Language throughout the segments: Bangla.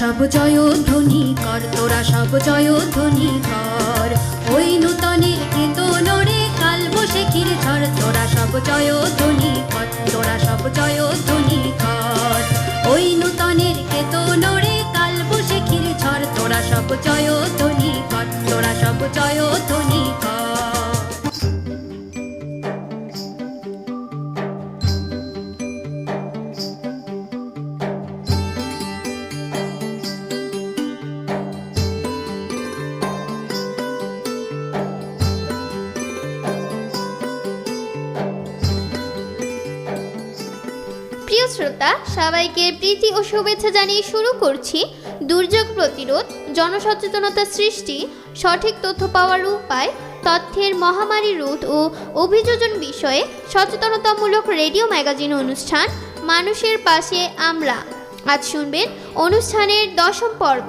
সব জয় ধ্বনি কর, তোরা সব জয় ধ্বনি কর। ওই নূতনের কেতনরে কাল বসে ক্ষীর ঝড় তোরা সব জয় ধ্বনি কর, তোরা সব জয় ধ্বনি কর। ওই নূতনের কেতনরে কাল বসে ক্ষীর ঝড় তোরা সব জয় ধ্বনি কর, তোরা সব জয় ধ্বনি কর। শ্রোতা, সবাইকে প্রীতি ও শুভেচ্ছা জানিয়ে শুরু করছি দুর্যোগ প্রতিরোধ, জনসচেতনতা সৃষ্টি, সঠিক তথ্য পাওয়ার উপায়, তথ্যের মহামারী রোধ ও অভিযোজন বিষয়ে সচেতনতামূলক রেডিও ম্যাগাজিন অনুষ্ঠান, মানুষের পাশে আমরা। আজ শুনবেন অনুষ্ঠানের দশম পর্ব।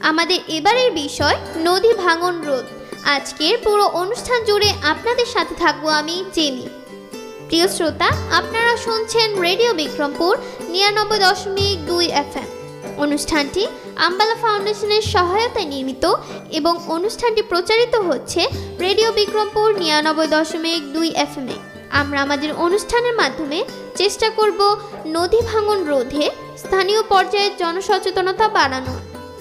আমাদের এবারের বিষয়, নদী ভাঙন রোধ। আজকের পুরো অনুষ্ঠান জুড়ে আপনাদের সাথে থাকব আমি, জেমি। প্রিয় শ্রোতা, আপনারা শুনছেন রেডিও বিক্রমপুর নিরানব্বই দশমিক দুই এফএম। অনুষ্ঠানটি আম্বালা ফাউন্ডেশনের সহায়তায় নির্মিত এবং অনুষ্ঠানটি প্রচারিত হচ্ছে রেডিও বিক্রমপুর নিরানব্বই দশমিক দুই এফএমে আমরা আমাদের অনুষ্ঠানের মাধ্যমে চেষ্টা করব নদী ভাঙন রোধে স্থানীয় পর্যায়ে জনসচেতনতা বাড়ানো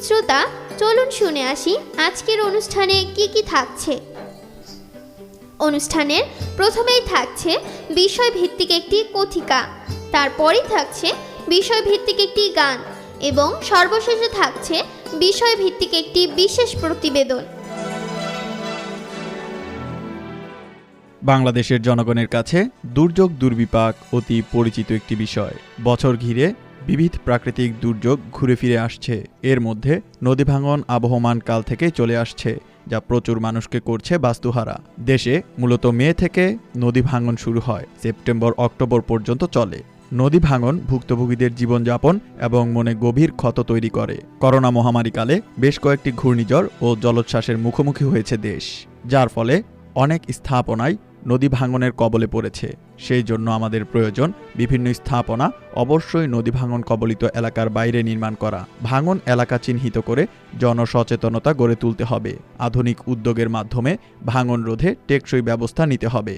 শ্রোতা, চলুন শুনে আসি আজকের অনুষ্ঠানে কি কি থাকছে। অনুষ্ঠানের প্রথমেই থাকছে বিষয়ভিত্তিক একটি কথিকা, তারপরেই থাকছে বিষয়ভিত্তিক একটি গান এবং সর্বশেষে থাকছে বিষয়ভিত্তিক একটি বিশেষ প্রতিবেদন। বাংলাদেশের জনগণের কাছে দুর্যোগ দুর্বিপাক অতি পরিচিত একটি বিষয়। বছর ঘিরে বিবিধ প্রাকৃতিক দুর্যোগ ঘুরে ফিরে আসছে। এর মধ্যে নদী ভাঙন আবহমান কাল থেকে চলে আসছে। যা প্রচুর মানুষকে করছে বাস্তুহারা। দেশে মূলত মে থেকে নদী ভাঙন শুরু হয়, সেপ্টেম্বর, অক্টোবর পর্যন্ত চলে। নদী ভাঙন ভুক্তভোগীদের জীবনযাপন এবং মনে গভীর ক্ষত তৈরি করে। করোনা মহামারীকালে বেশ কয়েকটি ঘূর্ণিঝড় ও জলোচ্ছ্বাসের মুখোমুখি হয়েছে দেশ, যার ফলে অনেক স্থাপনায় নদী ভাঙনের কবলে পড়েছে। সেই জন্য আমাদের প্রয়োজন বিভিন্ন স্থাপনা, অবশ্যই নদী ভাঙন কবলিত এলাকার বাইরে নির্মাণ করা। ভাঙন এলাকা চিহ্নিত করে জনসচেতনতা গড়ে তুলতে হবে। আধুনিক উদ্যোগের মাধ্যমে ভাঙন রোধে টেকসই ব্যবস্থা নিতে হবে।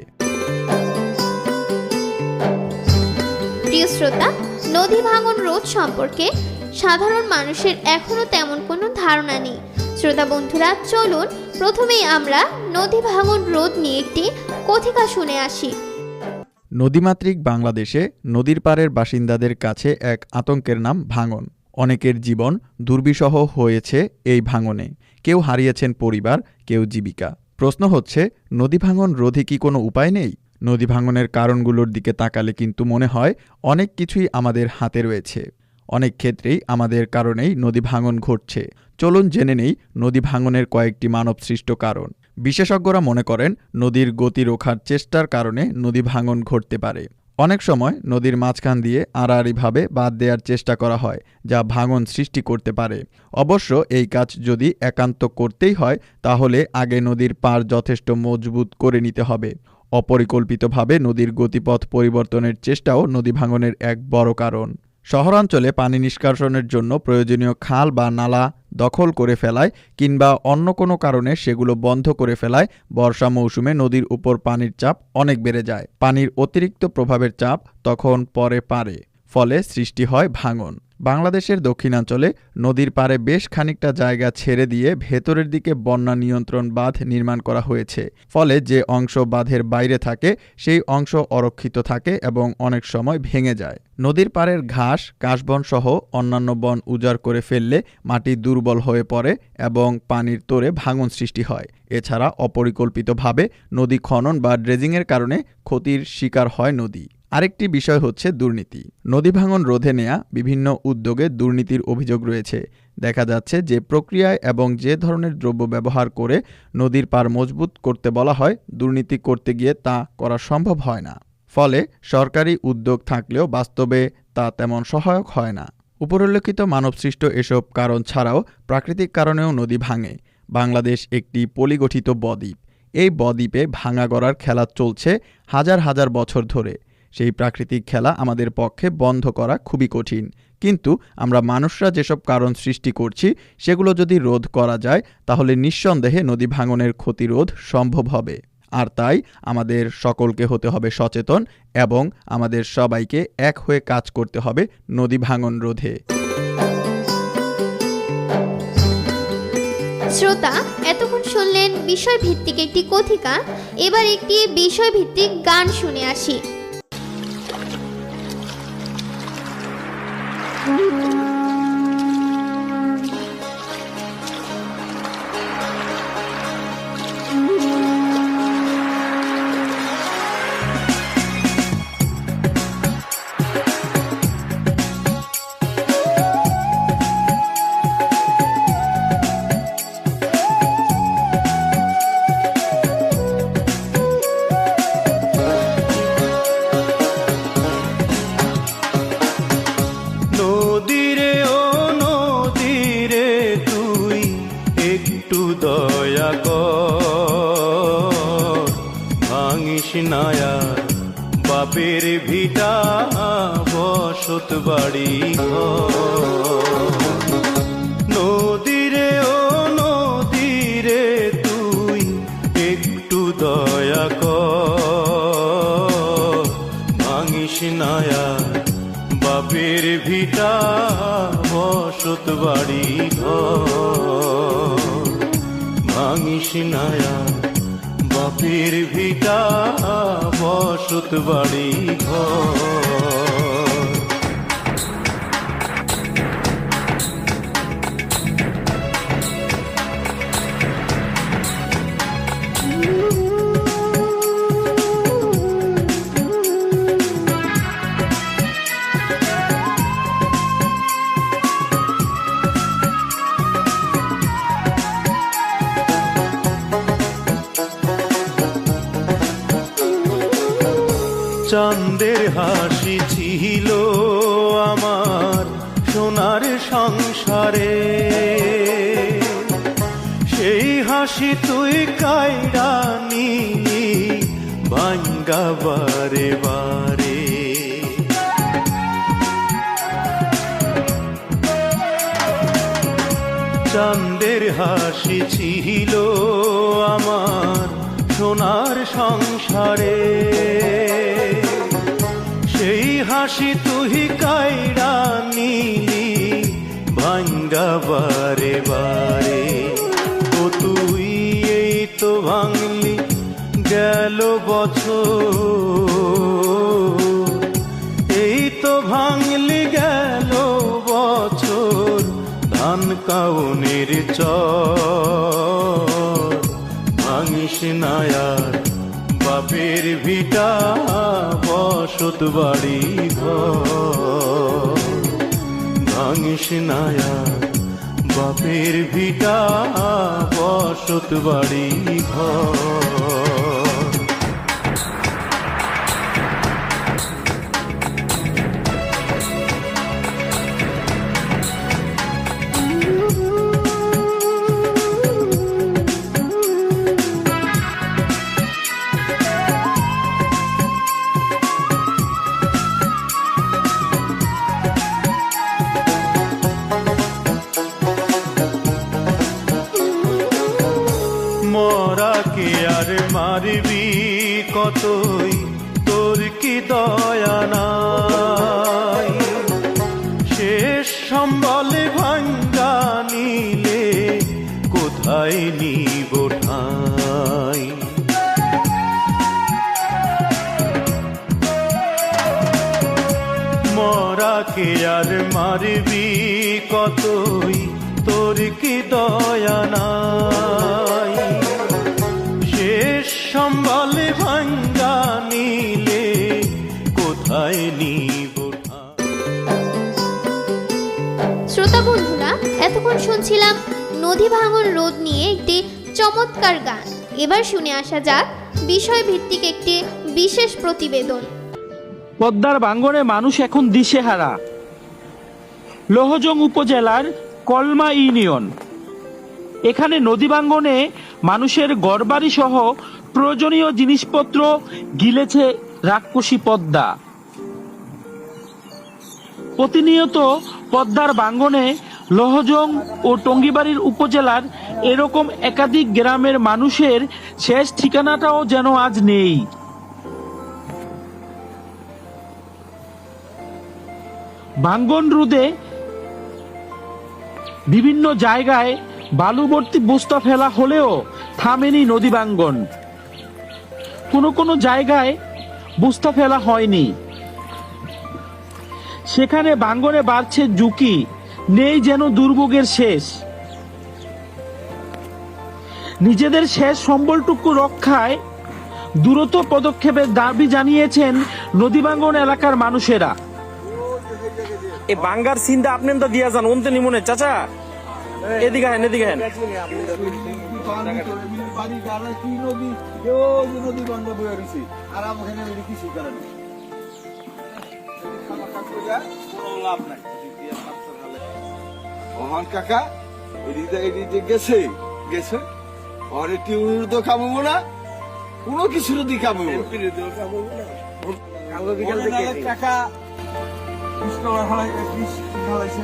প্রিয় শ্রোতা, নদী ভাঙন রোধ সম্পর্কে সাধারণ মানুষের এখনও তেমন কোনো ধারণা নেই। শ্রোতা বন্ধুরা, চলুন প্রথমেই আমরা নদী ভাঙন রোধ নিয়ে একটি কথিকা শুনে আসি। নদীমাতৃক বাংলাদেশে নদীর পাড়ের বাসিন্দাদের কাছে এক আতঙ্কের নাম ভাঙন। অনেকের জীবন দুর্বিষহ হয়েছে এই ভাঙনে। কেউ হারিয়েছেন পরিবার, কেউ জীবিকা। প্রশ্ন হচ্ছে, নদী ভাঙন রোধে কি কোনো উপায় নেই? নদী ভাঙনের কারণগুলোর দিকে তাকালে কিন্তু মনে হয় অনেক কিছুই আমাদের হাতে রয়েছে। অনেক ক্ষেত্রেই আমাদের কারণেই নদী ভাঙন ঘটছে। চলুন জেনে নেই নদী ভাঙনের কয়েকটি মানবসৃষ্ট কারণ। বিশেষজ্ঞরা মনে করেন নদীর গতি রোখার চেষ্টার কারণে নদী ভাঙন ঘটতে পারে। অনেক সময় নদীর মাঝখান দিয়ে আড়াআড়িভাবে বাদ দেওয়ার চেষ্টা করা হয়, যা ভাঙন সৃষ্টি করতে পারে। অবশ্য এই কাজ যদি একান্ত করতেই হয়, তাহলে আগে নদীর পার যথেষ্ট মজবুত করে নিতে হবে। অপরিকল্পিতভাবে নদীর গতিপথ পরিবর্তনের চেষ্টাও নদী ভাঙনের এক বড় কারণ। শহরাঞ্চলে পানি নিষ্কাশনের জন্য প্রয়োজনীয় খাল বা নালা দখল করে ফেলায় কিংবা অন্য কোনো কারণে সেগুলো বন্ধ করে ফেলায়, বর্ষা মৌসুমে নদীর উপর পানির চাপ অনেক বেড়ে যায়। পানির অতিরিক্ত প্রভাবের চাপ তখন পরে পারে, ফলে সৃষ্টি হয় ভাঙন। বাংলাদেশের দক্ষিণাঞ্চলে নদীর পাড়ে বেশ খানিকটা জায়গা ছেড়ে দিয়ে ভেতরের দিকে বন্যা নিয়ন্ত্রণ বাঁধ নির্মাণ করা হয়েছে। ফলে যে অংশ বাঁধের বাইরে থাকে, সেই অংশ অরক্ষিত থাকে এবং অনেক সময় ভেঙে যায়। নদীর পাড়ের ঘাস, কাশবন সহ অন্যান্য বন উজাড় করে ফেললে মাটি দুর্বল হয়ে পড়ে এবং পানির তোরে ভাঙন সৃষ্টি হয়। এছাড়া অপরিকল্পিতভাবে নদী খনন বা ড্রেজিংয়ের কারণে ক্ষতির শিকার হয় নদী। আরেকটি বিষয় হচ্ছে দুর্নীতি। নদী ভাঙন রোধে নেয়া বিভিন্ন উদ্যোগে দুর্নীতির অভিযোগ রয়েছে। দেখা যাচ্ছে যে প্রক্রিয়ায় এবং যে ধরনের দ্রব্য ব্যবহার করে নদীর পার মজবুত করতে বলা হয়, দুর্নীতি করতে গিয়ে তা করা সম্ভব হয় না। ফলে সরকারি উদ্যোগ থাকলেও বাস্তবে তা তেমন সহায়ক হয় না। উপরিল্লিখিত মানবসৃষ্ট এসব কারণ ছাড়াও প্রাকৃতিক কারণেও নদী ভাঙে। বাংলাদেশ একটি পলিগঠিত বদ্বীপ। এই বদ্বীপে ভাঙা গড়ার খেলা চলছে হাজার হাজার বছর ধরে। সেই প্রাকৃতিক খেলা আমাদের পক্ষে বন্ধ করা খুবই কঠিন। কিন্তু আমরা মানুষরা যেসব কারণ সৃষ্টি করছি, সেগুলো যদি রোধ করা যায়, তাহলে নিঃসন্দেহে নদী ভাঙনের ক্ষতিরোধ সম্ভব হবে। আর তাই আমাদের সকলকে হতে হবে সচেতন এবং আমাদের সবাইকে এক হয়ে কাজ করতে হবে নদী ভাঙন রোধে। শ্রোতা, এতক্ষণ শুনলেন বিষয়ভিত্তিক একটি কথিকা। এবার একটি বিষয়ভিত্তিক গান শুনে আসি। Mm-hmm. বসত বাড়ি। নদীরে ও নদীরে তুই একটু দয়া কর। ভাঙিস নায়ার বাপের ভিটা বসত বাড়ি ঘর। নায়া বাপের ভিটা বসত বাড়ি ঘর। সোনার সংসারে। সেই হাসি তুই কায়রা নিলি ভাঙ্গা বারে বারে। চাঁদের হাসি ছিল আমার সোনার সংসারে। সেই হাসি তুই কায়রা নিলি ভাঙ্গা বারে বারে। ও তুই এই তো ভাঙলি, গেল বছর। এই তো ভাঙলি, গেল বছর, ধান কাউনের চর। ভাঙিস নায়ার বাপের ভিটা, বসত বাড়ি ঘর। ভাঙিস নায়া। বাপের ভিটা বসত বাড়ি ঘর। আর মারবি কতই? তোর কি দয়া নাই? শেষ সম্বলে ভাঙ্গা নিলে কোথায় নিব শ্রোতা বন্ধুরা এতক্ষণ শুনছিলাম নদী ভাঙন রোদ নিয়ে একটি চমৎকার গান। এবার শুনে আসা যাক বিষয় ভিত্তিক একটি বিশেষ প্রতিবেদন। পদ্মার ভাঙ্গনে মানুষ এখন দিশেহারা। লোহজং উপজেলার কলমা ইউনিয়ন। এখানে নদী ভাঙ্গনে মানুষের গড়বাড়ি সহ প্রয়োজনীয় জিনিসপত্র গিলেছে রাক্ষসী পদ্মা। প্রতিনিয়ত পদ্মার বাঙ্গনে লোহজং ও টঙ্গিবাড়ির উপজেলার এরকম একাধিক গ্রামের মানুষের শেষ ঠিকানাটাও যেন আজ নেই। ভাঙ্গন রোদে বিভিন্ন জায়গায় বালুবর্তী বস্তা ফেলা হলেও থামেনি নদী ভাঙ্গন। কোনো কোনো জায়গায় বস্তা ফেলা হয়নি। সেখানে ভাঙ্গনে বাড়ছে ঝুঁকি, নেই যেন দুর্ভোগের শেষ। নিজেদের শেষ সম্বলটুকু রক্ষায় দ্রুত পদক্ষেপের দাবি জানিয়েছেন নদীবাঙ্গন এলাকার মানুষেরা। এই বাঙ্গার সিনটা আপনি তো দিয়া যান অন্তে নিমনে চাচা। এদিকে হেন এদিকে হেন ওহন কাকা এদিকে এদিকে গেছে গেছে। টিউর তো কামাবো না কোনো কিছুর দি কামাবো কাকা বিশ টাকা হারাইছে বিশ হারাইছে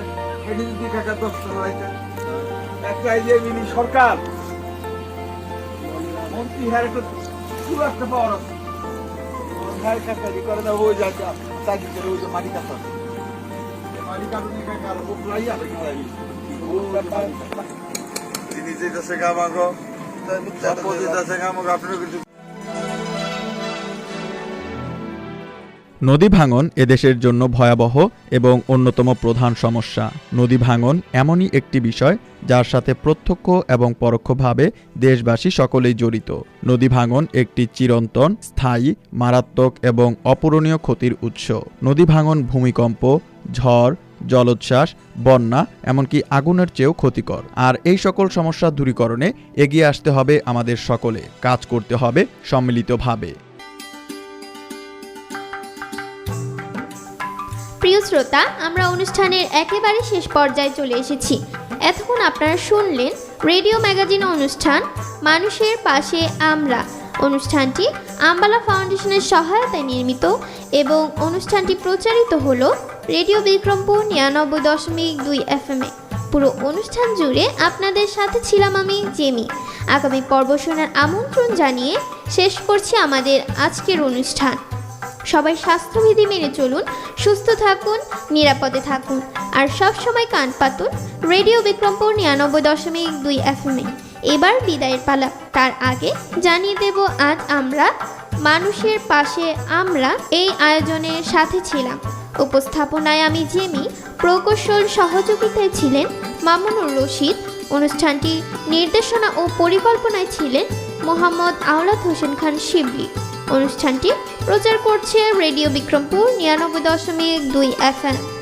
এটি যদি কাকা দশ হারাইছে একটা যে মিনি সরকার। মন্ত্রী হ্যাঁ একটা একটা পাওয়ার আছে। কাকা দি করে দাও ওই যা চাকরি করে ওই যে মাটি কাটা মাটি কাটুনি কাকা আর উপলাই আছে তিনি যেতেছে কামাগো যেতেছে কামাগো আপনার কিছু নদী ভাঙন এদেশের জন্য ভয়াবহ এবং অন্যতম প্রধান সমস্যা। নদী ভাঙন এমনই একটি বিষয় যার সাথে প্রত্যক্ষ এবং পরোক্ষভাবে দেশবাসী সকলেই জড়িত। নদী ভাঙন একটি চিরন্তন, স্থায়ী, মারাত্মক এবং অপূরণীয় ক্ষতির উৎস। নদী ভাঙন ভূমিকম্প, ঝড়, জলোচ্ছ্বাস, বন্যা, এমনকি আগুনের চেয়েও ক্ষতিকর। আর এই সকল সমস্যা দূরীকরণে এগিয়ে আসতে হবে আমাদের সকলে। কাজ করতে হবে সম্মিলিতভাবে। প্রিয় শ্রোতা, আমরা অনুষ্ঠানের একেবারে শেষ পর্যায়ে চলে এসেছি। এতক্ষণ আপনারা শুনলেন রেডিও ম্যাগাজিন অনুষ্ঠান, মানুষের পাশে আমরা। অনুষ্ঠানটি আম্বালা ফাউন্ডেশনের সহায়তায় নির্মিত এবং অনুষ্ঠানটি প্রচারিত হলো রেডিও বিক্রমপুর নিরানব্বই দশমিক দুই এফএমে। পুরো অনুষ্ঠান জুড়ে আপনাদের সাথে ছিলাম আমি, জেমি। আগামী পর্ব শোনার আমন্ত্রণ জানিয়ে শেষ করছি আমাদের আজকের অনুষ্ঠান। সবাই স্বাস্থ্যবিধি মেনে চলুন, সুস্থ থাকুন, নিরাপদে থাকুন। আর সব সময় কান পাতুন, রেডিও বিক্রমপুর নিরানব্বই দশমিক দুই এফএমে এবার বিদায়ের পালা। তার আগে জানিয়ে দেব, আজ আমরা মানুষের পাশে আমরা এই আয়োজনের সাথে ছিলাম। উপস্থাপনায় আমি জেমি, প্রকৌশল সহযোগিতায় ছিলেন মামুনুর রশিদ অনুষ্ঠানটি নির্দেশনা ও পরিকল্পনায় ছিলেন মোহাম্মদ আওলাদ হোসেন খান শিবলি। অনুষ্ঠানটি প্রচার করছে রেডিও বিক্রমপুর নিরানব্বই দশমিক দুই এফ এফএম।